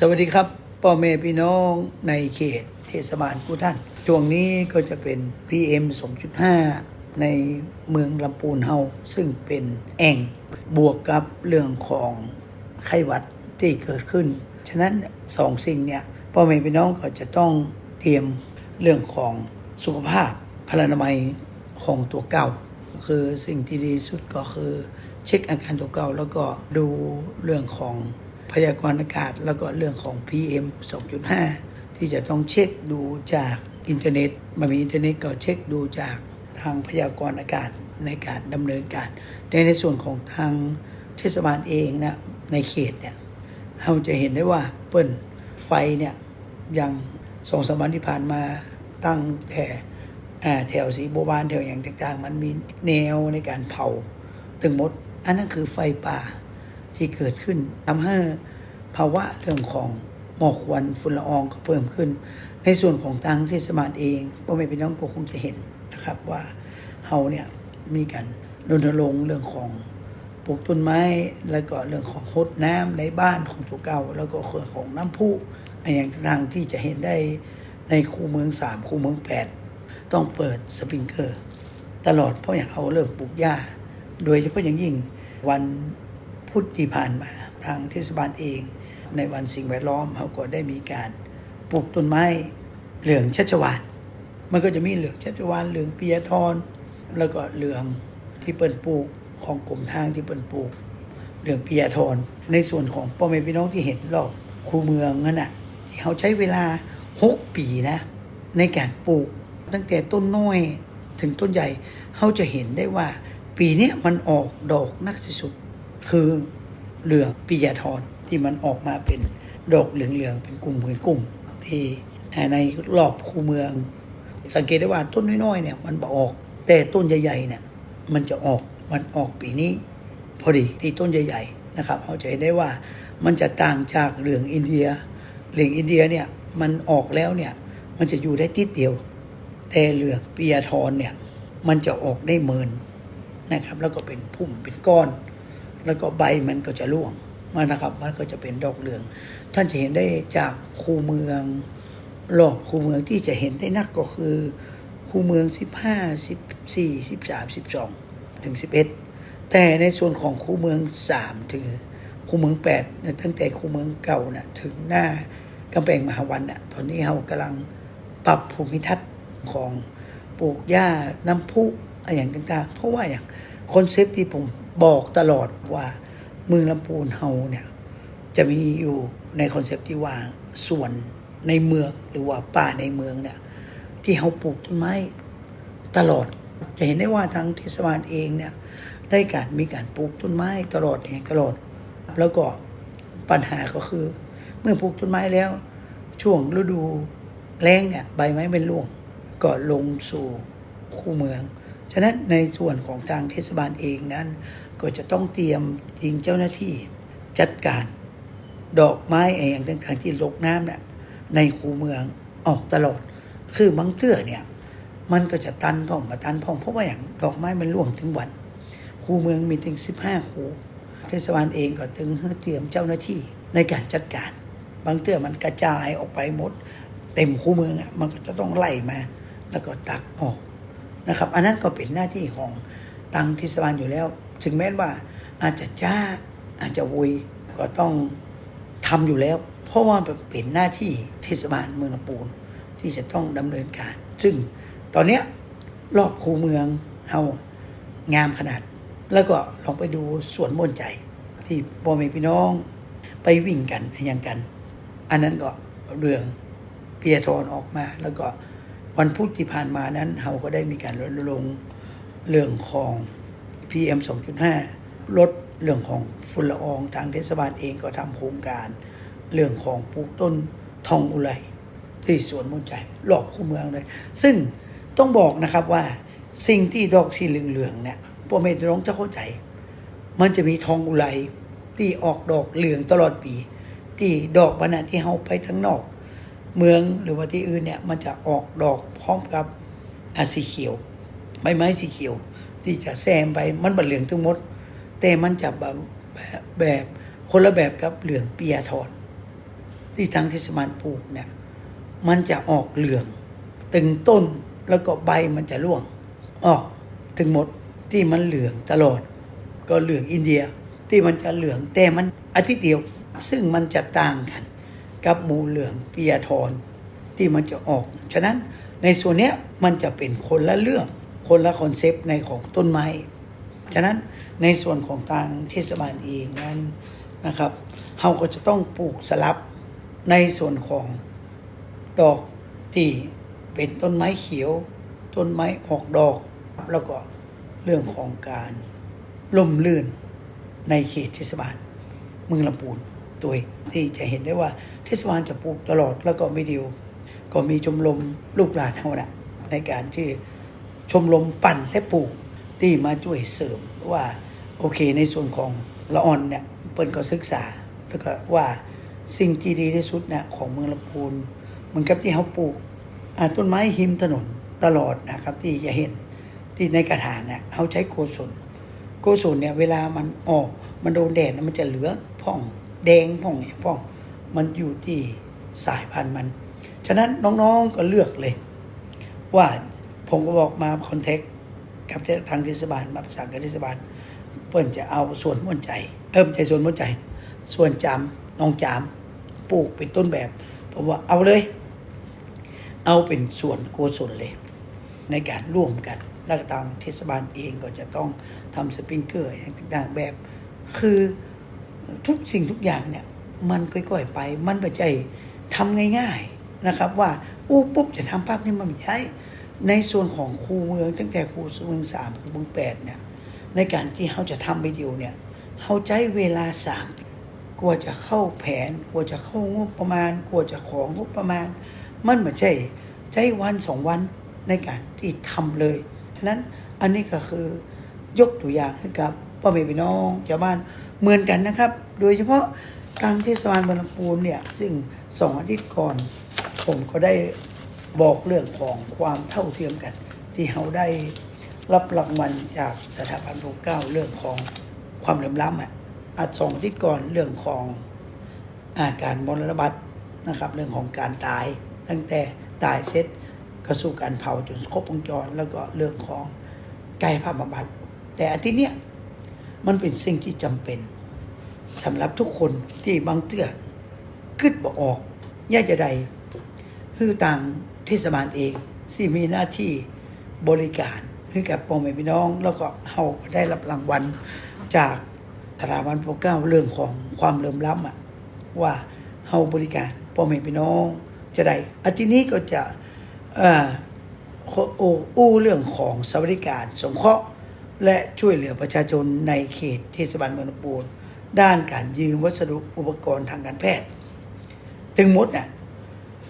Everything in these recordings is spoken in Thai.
สวัสดีครับพ่อแม่พี่น้องในเขตเทศบาลกุท่าน ช่วงนี้ก็จะเป็น PM 2.5 ในเมืองลำปูนเฮาซึ่งเป็นแอ่งบวกกับเรื่องของไข้หวัดที่เกิดขึ้น ฉะนั้นสองสิ่งเนี่ยพ่อแม่พี่น้องก็จะต้องเตรียมเรื่องของสุขภาพพลานามัยของตัวเก่า คือสิ่งที่ดีสุดก็คือเช็คอาการตัวเก่าแล้วก็ดูเรื่องของ พยากรณ์อากาศ แล้วก็เรื่องของ PM 2.5 ที่จะต้องเช็คดูจากอินเทอร์เน็ตมันมีอินเทอร์เน็ตก็เช็คดูจากทางพยากรณ์อากาศในการดำเนินการแต่ในส่วนของทางเทศบาลเองนะในเขตเนี่ยเราจะเห็นได้ว่าเปิ้นไฟเนี่ยยังสองสามวันที่ผ่านมาตั้งแต่แถวสีโบวานแถวอย่างต่างๆ มันมีแนวในการเผาตึงมด อันนั้นคือไฟป่า ที่เกิดขึ้นทำให้ภาวะเรื่องของหมอกควันฝุ่นละอองก็เพิ่มขึ้น ในส่วนของทางเทศบาลเองพ่อแม่พี่น้องก็คงจะเห็นนะครับว่าเฮาเนี่ยมีการรณรงค์เรื่องของปลูกต้นไม้แล้วก็เรื่องของฮดน้ำในบ้านของตัวเก่า แล้วก็เรื่องของน้ำพุอย่างต่างที่จะเห็นได้ในคูเมืองสามคูเมืองแปดต้องเปิดสปริงเกอร์ ตลอดเพราะอย่างเอาเริ่มปลูกหญ้า โดยเฉพาะอย่างยิ่งวัน พุทธที่ผ่านมาทางเทศบาลเอง ในวันสิ่งแวดล้อมเขาก็ได้มีการปลูกต้นไม้เหลืองชัชวานมันก็จะมีเหลืองชัชวานเหลืองปียทรแล้วก็เหลืองที่เปิ่นปลูกของกลุ่มทางที่เปิ่นปลูกเหลืองปียทรในส่วนของพ่อแม่พี่น้องที่เห็นรอบคูเมืองนั่นน่ะที่เขาใช้เวลาหกปีนะในการปลูกตั้งแต่ต้นน้อยถึงต้นใหญ่เขาจะเห็นได้ว่า ปีนี้มันออกดอกนักที่สุด คือเหลืองปียทรที่มันออกมาเป็นดอกเหลืองๆเป็นกลุ่มเป็นกลุ่มที่ในรอบคูเมือง สังเกตได้ว่าต้นน้อยๆเนี่ยมันบออก แต่ต้นใหญ่ๆเนี่ยมันจะออกมันออกปีนี้ พอดีที่ต้นใหญ่ ๆ นะครับเขาจะเห็นได้ว่ามันจะต่างจากเหลืองอินเดีย เหลืองอินเดียเนี่ยมันออกแล้วเนี่ยมันจะอยู่ได้ติดเดียว แต่เหลืองปียทรเนี่ยมันจะออกได้เมินนะครับ แล้วก็เป็นพุ่มเป็นก้อน แล้วก็ใบมันก็จะร่วงมันนะครับ มันก็จะเป็นดอกเหลือง ท่านจะเห็นได้จากคูเมืองรอบคูเมืองที่จะเห็นได้นักก็คือคูเมือง 15 14 13 12 ถึง 11 แต่ในส่วนของคูเมือง 3 ถึงคูเมือง8เนี่ยตั้งแต่คูเมืองเก่านะ่ะถึงหน้ากำแพงมหาวันน่ะตอนนี้เรากำลังปรับภูมิทัศน์ของปลูกหญ้าน้ำพุอะไรอย่างต่างๆ เพราะว่าอย่างคอนเซปต์ที่ผม บอกตลอดว่าเมืองลำพูนเฮาเนี่ยจะมีอยู่ในคอนเซปต์ที่ว่าส่วนในเมืองหรือว่าป่าในเมืองเนี่ยที่เขาปลูกต้นไม้ตลอดจะเห็นได้ว่าทางเทศบาลเองเนี่ยได้การมีการปลูกต้นไม้ตลอดเองตลอด แล้วก็ปัญหาก็คือ เมื่อปลูกต้นไม้แล้ว ช่วงฤดูแล้งเนี่ยใบไม้เป็นร่วงก็ลงสู่คู่เมือง ฉะนั้นในส่วนของทางเทศบาลเองนั้น ก็จะต้องเตรียมจริงเจ้าหน้าที่จัดการ ดอกไม้ไอ้อย่างต่างๆที่ลกน้ำเนี่ยในคูเมืองออกตลอด คือบางเตื้อเนี่ย มันก็จะตันพ่องมาตันพ่องเพราะว่าอย่างดอกไม้มันร่วงถึงวันคูเมืองมีถึง15คูเทศบาลเองก็ตึงเตรียมเจ้าหน้าที่ในการจัดการ บางเตื้อมันกระจายออกไปหมด เต็มคูเมืองอะมันก็จะต้องไล่มา แล้วก็ตักออกนะครับ อันนั้นก็เป็นหน้าที่ของตังเทศบาลอยู่แล้ว ถึงแม้ว่าอาจจะจ้าอาจจะวุยก็ต้องทำอยู่แล้ว เพราะว่าเป็นหน้าที่เทศบาลเมืองลำปูนที่จะต้องดำเนินการ ซึ่งตอนเนี้ยรอบคูเมืองเฮางามขนาด แล้วก็ลองไปดูสวนม่วนใจ ที่พ่อแม่พี่น้องไปวิ่งกันอย่างกัน อันนั้นก็เรื่องเปียทรออกมา แล้วก็วันพุธที่ผ่านมานั้นเราก็ได้มีการรณรงค์เรื่องของ PM 2.5 ลดเรื่องของฝุ่นละอองทางเทศบาลเองก็ทำโครงการ เรื่องของปลูกต้นทองอุไรที่สวนมุ่นใจรอบคู่เมืองเลย ซึ่งต้องบอกนะครับว่าสิ่งที่ดอกสีเหลืองๆเนี่ยพ่อแม่พี่น้องจะเข้าใจ มันจะมีทองอุไรที่ออกดอกเหลืองตลอดปี ที่ดอกมันนะที่เฮาไปทั้งนอก เมืองหรือว่าที่อื่นเนี่ยมันจะออกดอกพร้อมกับอาสีเขียวใบไม้สีเขียว ที่จะแซมไปมันบะเหลืองทั้งหมด แต่มันจะแบบแบบแบบคนละแบบกับเหลืองเปียทอนที่ทางเทศบาลปลูกเนี่ย มันจะออกเหลืองตึงต้นแล้วก็ใบมันจะร่วง ออกถึงหมดที่มันเหลืองตลอด ก็เหลืองอินเดียที่มันจะเหลืองแต่มันอาทิตย์เดียว ซึ่งมันจะต่างกัน กับหมูเหลืองเปียทรที่มันจะออก ฉะนั้นในส่วนเนี้ยมันจะเป็นคนละเรื่อง คนละคอนเซปต์ในของต้นไม้ ฉะนั้นในส่วนของทางเทศบาลเองนั้นนะครับเราก็จะต้องปลูกสลับในส่วนของดอกที่เป็นต้นไม้เขียว ต้นไม้ออกดอก แล้วก็เรื่องของการล่มลื่นในเขตเทศบาลเมืองลำพูนโดยที่จะเห็นได้ว่าเทศบาลจะปลูกตลอดแล้วก็ไม่เดียว ก็มีชมรมลูกหลานเท่านะในการที่ ชมรมปั่นและปลูกที่มาช่วยเสริมว่าโอเคในส่วนของละอ่อนเนี่ยเปิ้นก็ศึกษา แล้วก็ว่าสิ่งที่ดีที่สุดนะของเมืองลำพูนเหมือนกับที่เขาปลูกต้นไม้หิมถนนตลอดนะครับที่จะเห็นที่ในกระถางเนี่ยเขาใช้โกศลโกศลเนี่ยเวลามันออกมันโดนแดดมันจะเหลืองพ่องแดงพ่องเนี่ยพ่องมันอยู่ที่สายพันธุ์มัน ฉะนั้นน้องๆก็เลือกเลย ว่า ผมก็บอกมาคอนแทคกับทางเทศบาลมาประสานกับเทศบาลเพิ่นจะเอาส่วนม่วนใจ เอิ่มใจส่วนม่วนใจ ส่วนจามน้องจามปลูกเป็นต้นแบบ ผมว่าเอาเลย เอาเป็นส่วนโกศลเลย ในการร่วมกัน แล้วก็ทางเทศบาลเองก็จะต้องทำสปริงเกอร์อย่างต่างแบบ คือทุกสิ่งทุกอย่างเนี่ย มันค่อยๆไป มันไม่ใช่ทำง่าย ๆนะครับ ว่าอู้ปุ๊บจะทำภาพนี้มันไม่ใช่ ในส่วนของครูเมืองตั้งแต่ครูเมืองสามครูเมืองแปดเนี่ยในการที่เขาจะทำไปเดียวเนี่ยเขาใช้เวลาสามกลัวจะเข้าแผนกลัวจะเข้างบประมาณกลัวจะของงบประมาณ มันไม่ใช่ใช้วันสองวันในการที่ทำเลยฉะนั้นอันนี้ก็คือยกตัวอย่างให้กับพ่อแม่พี่น้องชาวบ้านเหมือนกันนะครับ โดยเฉพาะทางเทศบาลบรรณปูนเนี่ยซึ่งสองอาทิตย์ก่อน ผมก็ได้ บอกเรื่องของความเท่าเทียมกัน ที่เขาได้รับรางวัลจากสถาบันพระเก้าเรื่องของความเหลื่อมล้ำอะอาจสองอาทิตย์ก่อนเรื่องของอาการมรณบัตรนะครับ เรื่องของการตายตั้งแต่ตายเสร็จก็สู่การเผาจนครบวงจร แล้วก็เรื่องของกายภาพบำบัดแต่อาทิตย์เนี้ยมันเป็นสิ่งที่จำเป็นสำหรับทุกคนที่บางเตื้อคิดบ่ออกแยากจะใดคือต่าง เทศบาลเองที่มีหน้าที่บริการให้กับพ่อแม่พี่น้อง แล้วก็เฮาก็ได้รับรางวัลจากสถาบันปกเก้าเรื่องของความเลื่อมล้ำอะว่าเฮาบริการพ่อแม่พี่น้องจะได้อาทิตย์นี้ก็จะโอ้อู้เรื่องของสวัสดิการ สงเคราะห์และช่วยเหลือประชาชนในเขตเทศบาลเมืองลำปูนด้านการยืมวัสดุอุปกรณ์ทางการแพทย์ ถึงมดน่ะ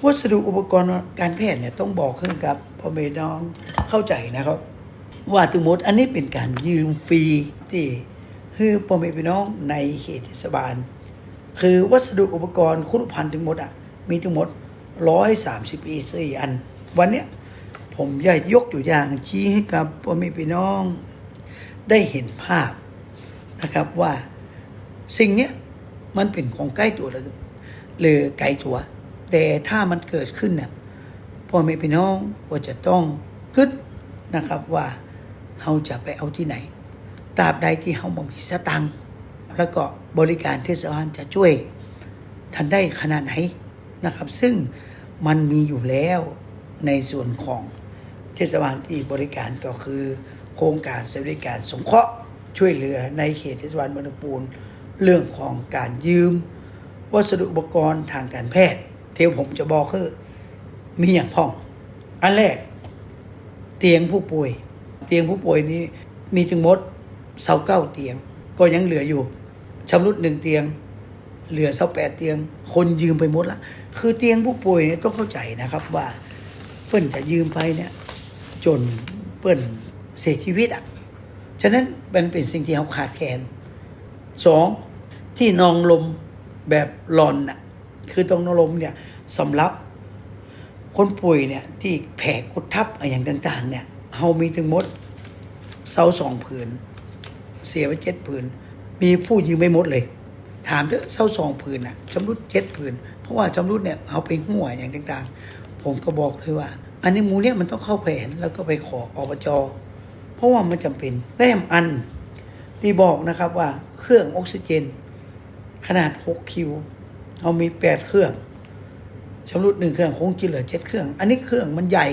วัสดุอุปกรณ์การแพทย์เนี่ยต้องบอกขึ้นกับพ่อแม่น้องเข้าใจนะครับว่าทั้งหมดอันนี้เป็นการยืมฟรีที่คือพ่อแม่พี่น้องในเขตเทศบาล คือวัสดุอุปกรณ์คุณภัณฑ์ทั้งหมดอะมีทั้งหมด130 e 4อัน วันเนี้ยผมอยากยกตัวอย่างชี้ให้กับพ่อแม่พี่น้อง ได้เห็นภาพนะครับว่าสิ่งเนี้ยมันเป็นของใกล้ตัวหรือไกลตัว แต่ถ้ามันเกิดขึ้นเนี่ยพ่อแม่พี่น้องก็จะต้องกึดนะครับว่าเราจะไปเอาที่ไหนตราบใดที่เราบ่มีสตังค์แล้วก็บริการเทศบาลจะช่วยทันได้ขนาดไหนนะครับ ซึ่งมันมีอยู่แล้วในส่วนของเทศบาลที่บริการก็คือ โครงการสวัสดิการสงเคราะห์ช่วยเหลือในเขตเทศบาลเมืองลปูนเรื่องของการยืม วัสดุอุปกรณ์ทางการแพทย์ ที่ยวผมจะบอกคือ มีอย่างพ่อง อันแรก เตียงผู้ป่วย เตียงผู้ป่วยนี้ มีถึงมดเสาเก้าเตียง ก็ยังเหลืออยู่ชำรุดหนึ่งเตียง เหลือเสาแปดเตียง คนยืมไปหมดละคือเตียงผู้ป่วยเนี่ยต้องเข้าใจนะครับว่าเปิ้นจะยืมไปเนี่ย จนเปิ้นเสียชีวิตอะฉะนั้นมันเป็นสิ่งที่เขาขาดแคลนสองที่นองลมแบบหลอนน่ะ คือตรงนองลมเนี่ยสำหรับคนป่วยเนี่ยที่แผลกดทับอะไรอย่างต่าง ๆ เนี่ยเฮามีถึงมดเสาสองผืน เสียไปเจ็ดผืน มีผู้ยืมไม่หมดเลย ถามเถอะเสาสองผืนน่ะชำรุดเจ็ดผืน เพราะว่าชำรุดเนี่ยเอาไปหัวอย่างต่างๆ ผมก็บอกเลยว่า อันนี้มูเนี่ยมันต้องเข้าแผนแล้วก็ไปขออบจเพราะว่ามันจำเป็นแต้มอันที่บอกนะครับว่าเครื่องออกซิเจน ขนาด 6 คิว เอามี8เครื่องชำรุดหนึ่งเครื่องคงจะเหลือ7เครื่อง อันนี้เครื่องมันใหญ่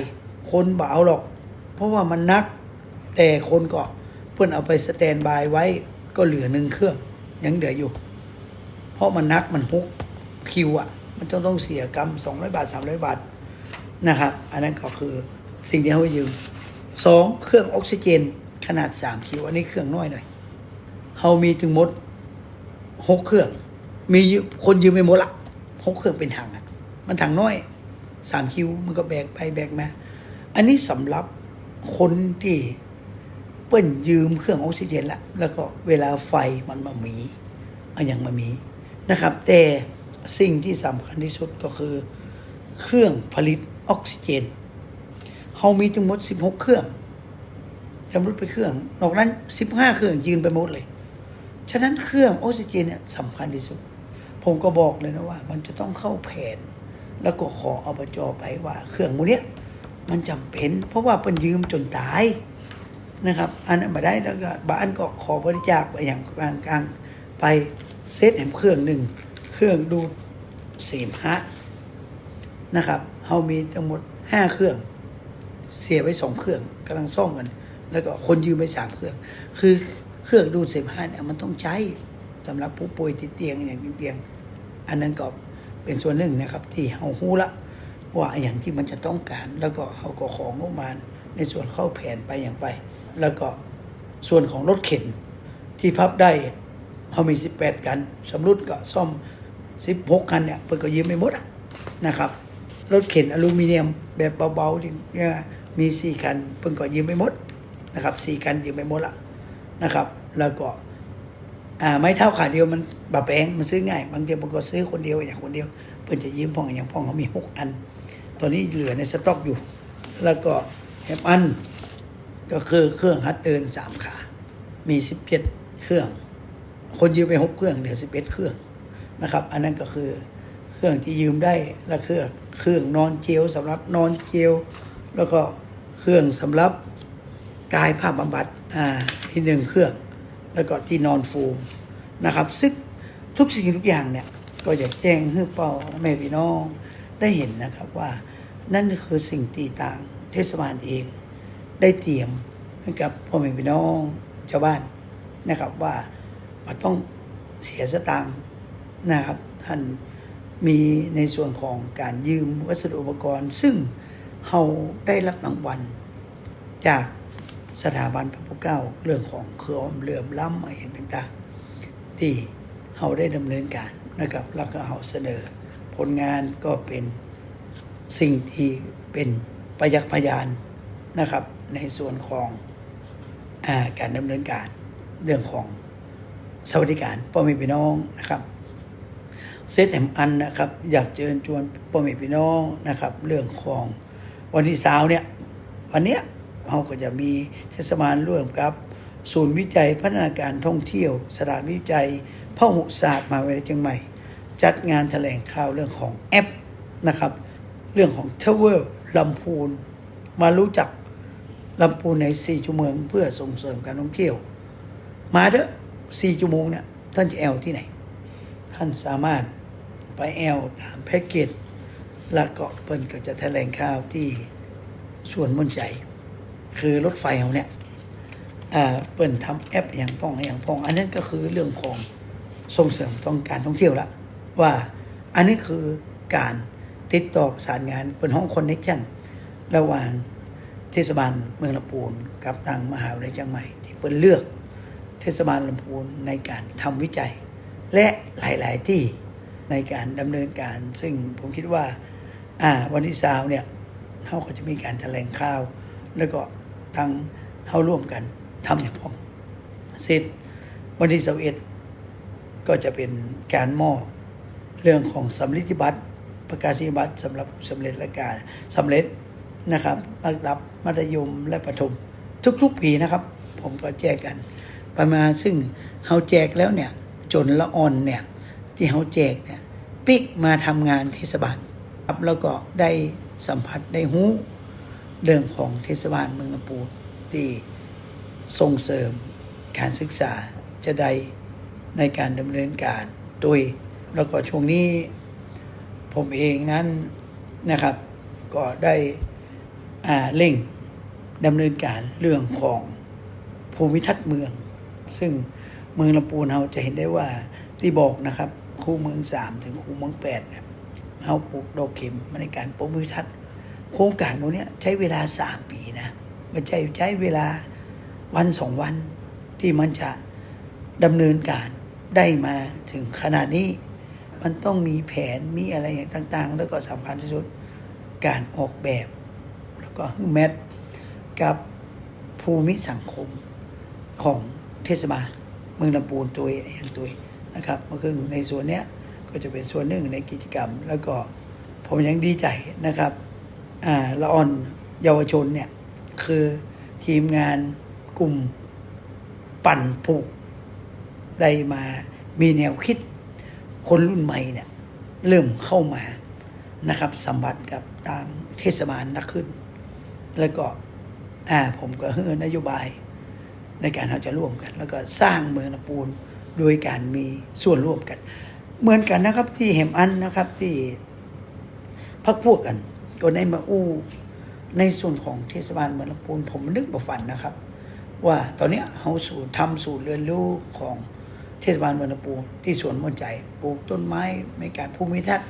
คนเบเอาหรอก เพราะว่ามันนัก แต่คนก็เพื่อนเอาไปสแตนบายไว้ก็เหลือหนึ่งเครื่อง ยังเหลืออยู่ เพราะมันนักมันฮุกคิวอะ มันต้องต้องเสียกรรมสองร้อยบาทสามร้อยบาทนะครับ อันนั้นก็คือสิ่งที่เขายืมสองเครื่องออกซิเจนขนาดสามคิว อันนี้เครื่องน้อยหน่อยเขามีถึงหมดหกเครื่อง มีคนยืมไปหมดละหกเครื่องเป็นถังอะมันถังน้อยสามคิวมันก็แบกไปแบกมาอันนี้สำหรับคนที่เปิ้นยืมเครื่องออกซิเจนละแล้วก็เวลาไฟมันมามีอันยังมามีนะครับ แต่สิ่งที่สำคัญที่สุดก็คือ เครื่องผลิตออกซิเจนเฮามีทั้งหมด 16 เครื่องจำรุดไปเครื่อง นอกนั้น 15 เครื่องยืนไปหมดเลย ฉะนั้นเครื่องออกซิเจนเนี่ยสำคัญที่สุด ผมก็บอกเลยนะว่า มันจะต้องเข้าแผน แล้วก็ขออบจอไปว่า เครื่องมูเนี้ยมันจำเป็น เพราะว่าเป็นยืมจนตายนะครับ อันนั้นมาได้แล้วก็บ้านก็ขอบริจาคไปอย่างกลางกลางๆไปเซตแหมเครื่องหนึ่งเครื่องดูดเสมหะนะครับเฮามีทั้งหมดห้าเครื่อง เสียไว้สองเครื่องกำลังซ่อมกัน แล้วก็คนยืมไปสามเครื่อง คือเครื่องดูดเสมหะเนี่ยมันต้องใช้ สำหรับผู้ป่วยติดเตียงอย่างติดเตียง อันนั้นก็เป็นส่วนหนึ่งนะครับ ที่เฮาฮู้ละว่าอย่างที่มันจะต้องการ แล้วก็เฮาก็ของงบประมาณในส่วนเข้าแผนไปอย่างไป แล้วก็ส่วนของรถเข็นที่พับได้เฮามี 18 กันสำรุดก็ซ่อม 16 คันเนี่ยเพิ่นก็ยืมไม่หมดนะครับ รถเข็นอลูมิเนียมแบบเบาๆที่เนี่ยมี 4 คันเพิ่นก็ยืมไม่หมดนะครับ 4 คันยืมไม่หมดละนะครับ แล้วก็ ไม้เท่าขาเดียวมันบาแปงมันซื้อง่าย บางทีมันก็ซื้อคนเดียวอย่างคนเดียว เพื่อนจะยืมพ่องอย่างพ่องเขามีหกอัน ตอนนี้เหลือในสต็อกอยู่ แล้วก็แฮมอันก็คือเครื่องฮัดเดินสามขา มีสิบเจ็ดเครื่อง คนยืมไปหกเครื่องเหลือสิบเอ็ดเครื่องนะครับ อันนั้นก็คือเครื่องที่ยืมได้และเครื่องเครื่องนอนเจลสำหรับนอนเจลแล้วก็เครื่องสำหรับกายภาพบำบัดอ่าที่หนึ่งเครื่อง แล้วก็ที่นอนฟูมนะครับ ซึ่งทุกสิ่งทุกอย่างเนี่ย ก็อยากแจ้งให้เป่าแม่พี่น้องได้เห็นนะครับว่านั่นคือสิ่งตีต่างเทศบาลเอง ได้เตรียมให้กับพ่อแม่พี่น้องชาวบ้านนะครับว่ามันต้องเสียสตางค์นะครับ ท่านมีในส่วนของการยืมวัสดุอุปกรณ์ ซึ่งเราได้รับรางวัลจาก สถาบันพระปกเกล้าเรื่องของเครืออมเหลื่อมล้ำอะไรต่างๆ ที่เราได้ดำเนินการนะครับแล้วก็เราเสนอ ผลงานก็เป็นสิ่งที่เป็นประยักษ์พยานนะครับ ในส่วนของอาการดำเนินการเรื่องของสวัสดิการพ่อแม่พี่น้องนะครับเซตแอมอันนะครับอยากเชิญชวนพ่อแม่พี่น้องนะครับ เรื่องของวันที่สาวเนี่ยวันเนี้ย เราก็จะมีเทศบาลร่วมกับ ศูนย์วิจัยพัฒนาการท่องเที่ยว สถานวิจัยพหุศาสตร์มหาวิทยาลัยเชียงใหม่ จัดงานแถลงข่าวเรื่องของแอปนะครับ เรื่องของเทเวอร์ลำพูน มารู้จักลำพูนใน4ชั่วโมงเพื่อส่งเสริมการท่องเที่ยว มาเถอะ4ชั่วโมงเนี่ยท่านจะแอลที่ไหน ท่านสามารถไปแอลตามแพ็กเกจแล้วก็เปิ้นก็จะแถลงข่าวที่ส่วนมุ่นใจ คือรถไฟเขาเนี่ยเปิ้นทำแอปอย่างป้องอย่างป้อง อันนั้นก็คือเรื่องของส่งเสริมต้องการท่องเที่ยวละว่าอันนี้คือการติดต่อประสานงานเป็นห้องคอนเน็กชันระหว่างเทศบาลเมืองลำพูนกับทางมหาวิทยาลัยเชียงใหม่ที่เปิ้นเลือกเทศบาลลำพูนในการทำวิจัย และหลาย ๆ ที่ในการดำเนินการ ซึ่งผมคิดว่าอ่าวันที่สาวเนี่ยเขาก็จะมีการแถลงข่าว แล้วก็ ทางเขาร่วมกันทำอย่างพร้อมเสร็จวันที่สเอ็ดก็จะเป็นการมอบเรื่องของสำลิธิบัตรประกาศนียบัตรสำหรับผู้สำเร็จและการสำเร็จนะครับระดับมัธยมและประถมทุกๆปีนะครับ ผมก็แจกกัน ประมาณซึ่งเฮาแจกแล้วเนี่ยจนละอ่อนเนี่ยที่เฮาแจกเนี่ยปิกมาทำงานเทศบาลครับแล้วก็ได้สัมผัสได้หู้ เรื่องของเทศบาลเมืองลำพูนที่ส่งเสริมการศึกษาจะได้ในการดำเนินการโดยแล้วก็ช่วงนี้ผมเองนั้นนะครับก็ได้อ่าเร่งดำเนินการเรื่องของภูมิทัศน์เมือง ซึ่งเมืองลำพูนเราจะเห็นได้ว่าที่บอกนะครับ คู่เมืองสามถึงคู่เมืองแปดเนี่ยเราปลูกดอกเข็มมาในการภูมิทัศน์ โครงการพวกเนี้ยใช้เวลาสามปีนะไม่ใช่ใช้เวลาวันสองวันที่มันจะดำเนินการได้มาถึงขนาดนี้ มันต้องมีแผนมีอะไรอย่างต่างๆ แล้วก็สำคัญที่สุดการออกแบบ แล้วก็ฮึแมทกับภูมิสังคมของเทศบาลเมืองลำปูนตัวอย่างตัวนะครับก็คือในส่วนเนี้ยก็จะเป็นส่วนหนึ่งในกิจกรรม แล้วก็ผมยังดีใจนะครับ ละอ่อนเยาวชนเนี่ย คือทีมงานกลุ่มปั่นปลูกได้มามีแนวคิดคนรุ่นใหม่เนี่ย เริ่มเข้ามานะครับสัมผัสกับทางเทศบาลนักขึ้น แล้วก็อ่าผมก็เฮือนโยบายในการเราจะร่วมกัน แล้วก็สร้างเมืองลำปูนโดยการมีส่วนร่วมกัน เหมือนกันนะครับที่เห็มอันนะครับที่พักพวกกัน ก็ได้มาอู้ ในส่วนของเทศบาลเมืองลำพูนผมนึกบ่ฝันนะครับ ว่าตอนนี้เฮาสูตรทำสูตรเรียนรู้ของเทศบาลเมืองลำพูนที่สวนมนใจปลูกต้นไม้ในการภูมิทัศน์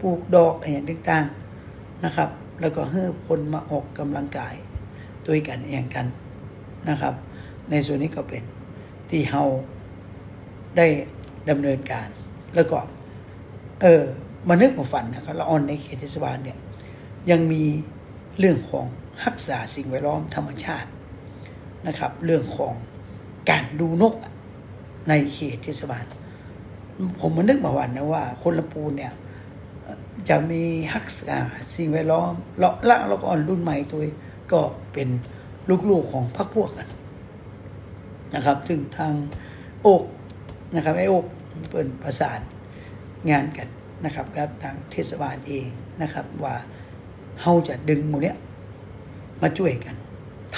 ปลูกดอกอะไรอย่างต่างๆนะครับ แล้วก็ให้คนมาออกกำลังกายด้วยกันเองกันนะครับ ในส่วนนี้ก็เป็นที่เฮาได้ดำเนินการ แล้วก็เออมานึกมาฝันนะครับละออนในเขตเทศบาลเนี่ย ยังมีเรื่องของรักษาสิ่งแวดล้อมธรรมชาตินะครับ เรื่องของการดูนกในเขตเทศบาล ผมมานึกมาวันนะว่า คนละปูนเนี่ยจะมีรักษาสิ่งแวดล้อมเลาะละแล้วก็อ่อนรุ่นใหม่ตัวก็เป็นลูกๆของพรรคพวกกันนะครับถึงทางโอกนะครับไอ้โอกเปิดประสานงานกันนะครับกับทางเทศบาลเองนะครับว่า เฮาจะดึงหมูเนี้ยมาช่วยกัน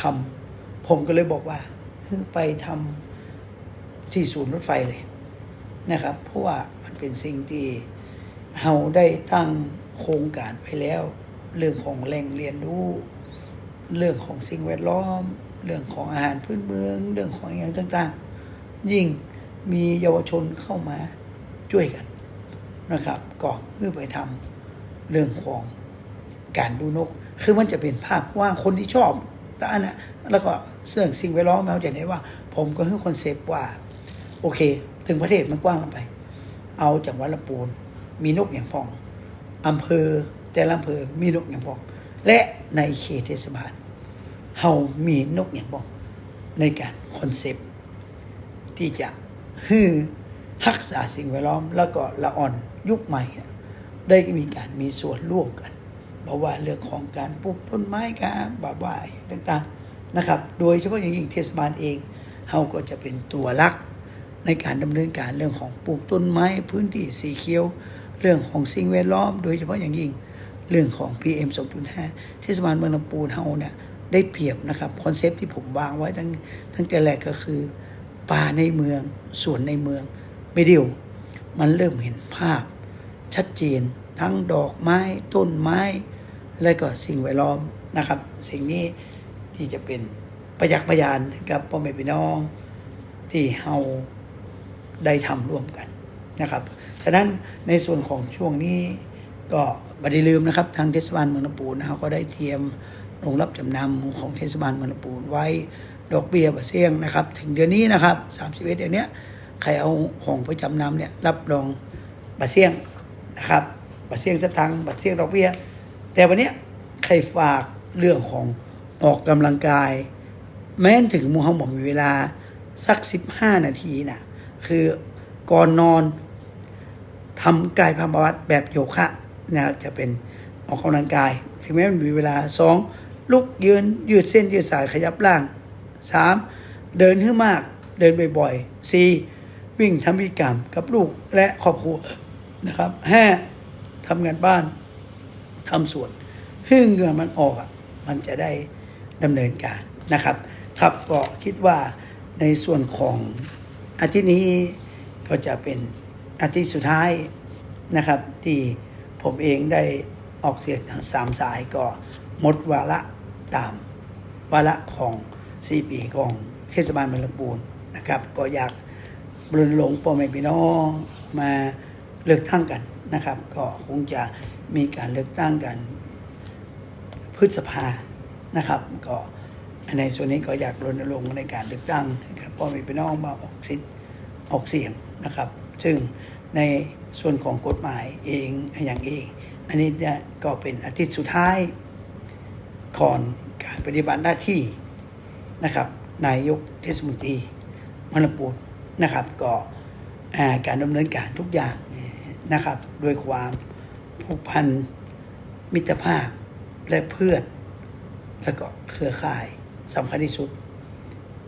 ทำผมก็เลยบอกว่าคือไปทำที่ศูนย์รถไฟเลยนะครับ เพราะว่ามันเป็นสิ่งที่เฮาได้ตั้งโครงการไปแล้ว เรื่องของแหล่งเรียนรู้ เรื่องของสิ่งแวดล้อม เรื่องของอาหารพื้นเมือง เรื่องของอย่างต่างๆ ยิ่งมีเยาวชนเข้ามาช่วยกันนะครับก็เพื่อไปทำเรื่องของ การดูนก คือมันจะเป็นภาพว่างคนที่ชอบแต่อันนะแล้วก็เสื่องสิ่งแวดล้อมเราจะเห็นว่า ผมก็คือคอนเซปต์ว่า โอเค ถึงประเทศมันกว้างลงไป เอาจังหวัดลำปูน มีนกอย่างพองอำเภอแต่ละอำเภอมีนกอย่างพอง และในเขตเทศบาลเฮามีนกอย่างบอกในการคอนเซปต์ที่จะฮือรักษาสิ่งแวดล้อมแล้วก็ละอ่อนยุคใหม่ ได้มีการมีส่วนร่วมกัน บอกว่าเรื่องของการปลูกต้นไม้การแบบว่าต่างๆนะครับ โดยเฉพาะอย่างยิ่งเทศบาลเองเฮาก็จะเป็นตัวหลักในการดำเนินการเรื่องของปลูกต้นไม้พื้นที่สีเขียว เรื่องของสิ่งแวดล้อม โดยเฉพาะอย่างยิ่งเรื่องของ PM 2.5เทศบาลเมืองลำปูนเฮาเนี่ยได้เปรียบนะครับคอนเซปต์ที่ผมวางไว้ตั้งตั้งแต่แรกก็คือป่าในเมืองสวนในเมืองไม่เดียวมันเริ่มเห็นภาพชัดเจนทั้งดอกไม้ต้นไม้ และก็สิ่งแวดล้อมนะครับ สิ่งนี้ที่จะเป็นประยักษ์พยานกับพ่อแม่พี่น้องที่เฮาได้ทำร่วมกันนะครับ ฉะนั้นในส่วนของช่วงนี้ก็บัดลืมนะครับ ทางเทศบาลเมืองลำปูนเขาก็ได้เตรียมโรงรับจำนำของเทศบาลเมืองลำปูนไว้ดอกเบี้ยบะเสี่ยงนะครับ ถึงเดือนนี้นะครับ31เดือนนี้ใครเอาของไปจำนำเนี่ยรับรองบะเสี่ยงนะครับบะเสี่ยงสตังค์บะเสี่ยงดอกเบี้ย แต่วันนี้ใครฝากเรื่องของออกกำลังกาย แม้ถึงมูฮัมหมดมีเวลาสัก 15 นาทีนะคือก่อนนอนทำกายภาพบำบัดแบบโยคะนะครับจะเป็นออกกำลังกาย ถึงแม้มันมีเวลาสองลุกยืนยืดเส้นยืดสายขยับร่างสามเดินให้มากเดินบ่อยๆสี่วิ่งทำกิกรรมกับลูกและครอบครัวนะครับห้าทำงานบ้าน ทำส่วนให้เงินมันออกอะมันจะได้ดำเนินการนะครับ ครับก็คิดว่าในส่วนของอาทิตย์นี้ก็จะเป็นอาทิตย์สุดท้ายนะครับ ที่ผมเองได้ออกเสียงทางสามสายก็หมดวาระตามวาระของสี่ปีของเทศบาลเมืองลำพูนนะครับ ก็อยากรณรงค์พ่อแม่พี่น้องมาเลือกตั้งกันนะครับ ก็คงจะ มีการเลือกตั้งกันพฤษภานะครับ ก็ในส่วนนี้ก็อยากรณรงค์ในการเลือกตั้งให้กับพ่อแม่พี่น้องมาออกสิทธิ์ออกเสียงนะครับ ซึ่งในส่วนของกฎหมายเองอย่างเองอันนี้นี่ยก็เป็นอาทิตย์สุดท้ายก่อนการปฏิบัติหน้าที่นะครับนายกเทศมนตรีมรปูนะครับก็อ่าการดำเนินการทุกอย่างนะครับด้วยความ ผูกพันมิตรภาพและเพื่อน แล้วก็เครือข่ายสำคัญที่สุด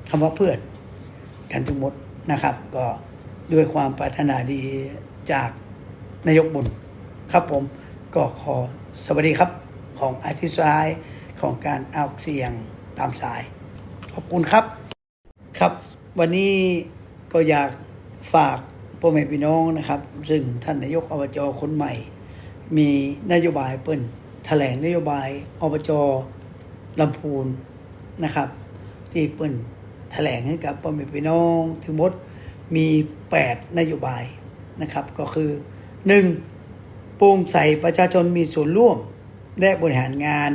คำว่าเพื่อนกันทั้งหมดนะครับ ก็ด้วยความปรารถนาดีจากนายกบุญครับผมก็ขอสวัสดีครับของอาทิตย์สุดท้ายของการเอาเสียงตามสาย ขอบคุณครับครับ วันนี้ก็อยากฝากพ่อแม่พี่น้องนะครับ ซึ่งท่านนายกอบจคนใหม่ มีนโยบายเปิ่นแถลงนโยบายอบจลำพูนนะครับ ที่เปิ่นแถลงให้กับพ่อแม่พี่น้องถึงหมดมี 8 นโยบายนะครับ ก็คือ 1. โปร่งใสประชาชนมีส่วนร่วม และบริหารงาน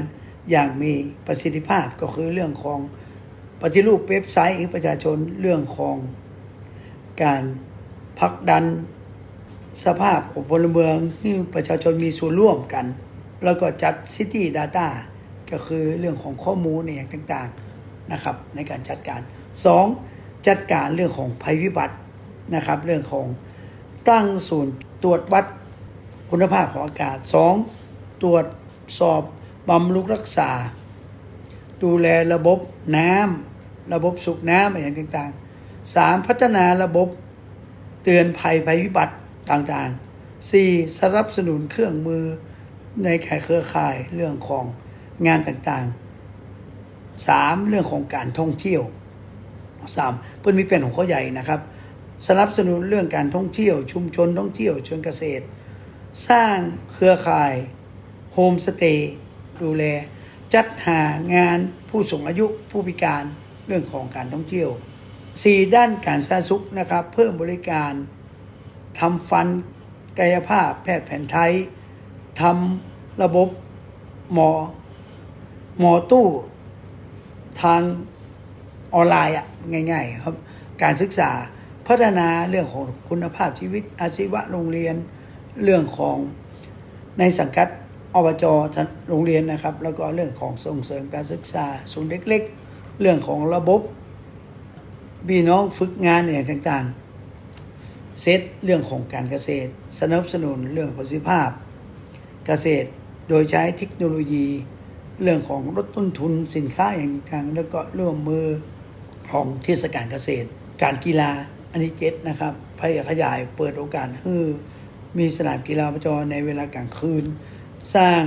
อย่างมีประสิทธิภาพก็คือเรื่องของปฏิรูปเว็บไซต์ของประชาชนเรื่องของการผลักดัน สภาพของพลเมืองให้ประชาชนมีส่วนร่วมกัน แล้วก็จัด City Data ก็คือเรื่องของข้อมูลเนี่ยต่างๆนะครับในการจัดการ 2. จัดการเรื่องของภัยพิบัตินะครับ เรื่องของตั้งศูนย์ตรวจวัดคุณภาพของอากาศ 2. ตรวจสอบบำรุงรักษา ดูแลระบบน้ำระบบสูบน้ำอะไรอย่างต่างๆ 3. พัฒนาระบบเตือนภัยภัยพิบัติ ต่างๆ 4. สนับสนุนเครื่องมือในแข่เครือข่ายเรื่องของงานต่างๆ 3. เรื่องของการท่องเที่ยว 3. เพื่อนมีแผนของเขาใหญ่นะครับ สนับสนุนเรื่องการท่องเที่ยว ชุมชนท่องเที่ยวเชิงเกษตร สร้างเครือข่ายโฮมสเตย์ดูแล จัดหางานผู้สูงอายุผู้พิการเรื่องของการท่องเที่ยว 4. ด้านการสาธารณสุขนะครับ เพิ่มบริการ ทำฟันกายภาพแพทย์แผนไทยทำระบบหมอ หมอตู้ ทางออนไลน์อะง่าย ๆ ครับ การศึกษาพัฒนาเรื่องของคุณภาพชีวิตอาชีวะโรงเรียนเรื่องของในสังกัดอบจโรงเรียนนะครับ แล้วก็เรื่องของส่งเสริมการศึกษาศูนย์เล็ก ๆ เรื่องของระบบพี่น้องฝึกงานเนี่ยต่างๆ เซตเรื่องของการเกษตร สนับสนุนเรื่องประสิทธิภาพ เกษตรโดยใช้เทคโนโลยี เรื่องของลดต้นทุนสินค้าอย่างต่างแล้วก็ร่วมมือของเทศกาลเกษตร การกีฬาอันนี้เจ็ดนะครับพยายามขยายเปิดโอกาสให้มีสนามกีฬาประจรในเวลากลางคืน สร้าง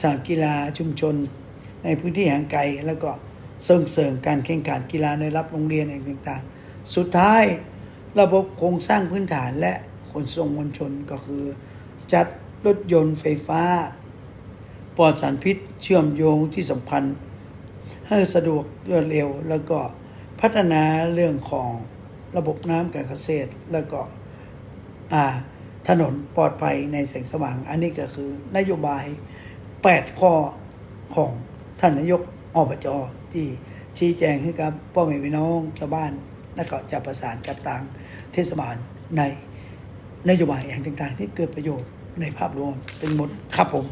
สนามกีฬาชุมชน ในพื้นที่ห่างไกลแล้วก็ส่งเสริมการแข่งขันกีฬาในรับโรงเรียนต่างๆ สุดท้าย ระบบโครงสร้างพื้นฐานและขนส่งมวลชนก็คือ จัดรถยนต์ไฟฟ้า ปลอดสารพิษเชื่อมโยงที่สำคัญ ให้สะดวกรวดเร็ว แล้วก็พัฒนาเรื่องของระบบน้ำการเกษตร แล้วก็ถนนปลอดภัยในแสงสว่าง อันนี้ก็คือนโยบาย 8 ข้อของท่านนายกอบจที่ชี้แจงให้กับพ่อแม่พี่น้องชาวบ้านและก็จะประสานกับทาง ทศบาลในนโยบายแห่งต่าง ๆ ที่เกิดประโยชน์ในภาพรวมเป็นหมดครับผม